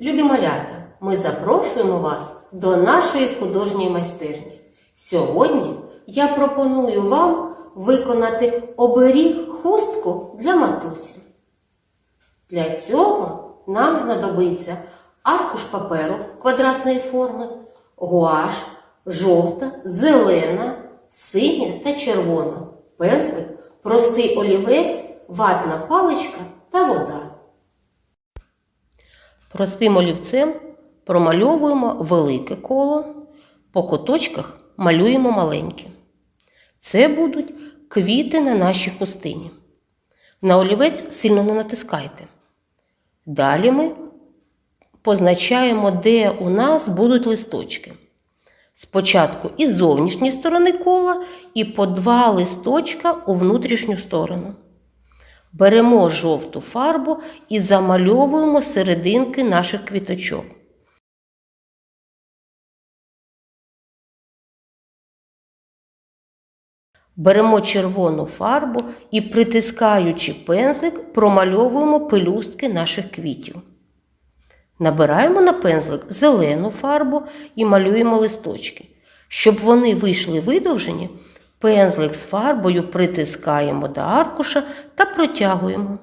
Любі малята, ми запрошуємо вас до нашої художньої майстерні. Сьогодні я пропоную вам виконати оберіг хустку для матусі. Для цього нам знадобиться аркуш паперу квадратної форми, гуаш, жовта, зелена, синя та червона, пензлик, простий олівець, ватна паличка та вода. Простим олівцем промальовуємо велике коло, по куточках малюємо маленьке. Це будуть квіти на нашій хустині. На олівець сильно не натискайте. Далі ми позначаємо, де у нас будуть листочки. Спочатку із зовнішньої сторони кола і по два листочка у внутрішню сторону. Беремо жовту фарбу і замальовуємо серединки наших квіточок. Беремо червону фарбу і, притискаючи пензлик, промальовуємо пелюстки наших квітів. Набираємо на пензлик зелену фарбу і малюємо листочки. Щоб вони вийшли видовжені, пензлик з фарбою притискаємо до аркуша та протягуємо.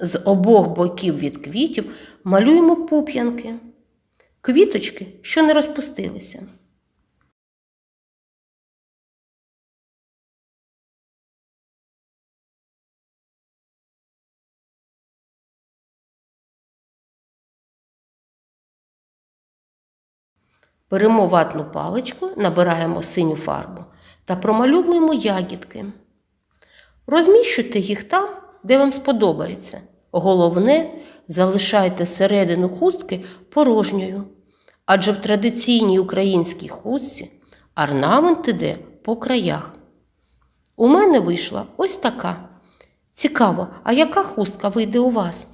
З обох боків від квітів малюємо пуп'янки, квіточки, що не розпустилися. Беремо ватну паличку, набираємо синю фарбу та промальовуємо ягідки. Розміщуйте їх там, де вам сподобається. Головне, залишайте середину хустки порожньою, адже в традиційній українській хустці орнамент іде по краях. У мене вийшла ось така. Цікаво, а яка хустка вийде у вас?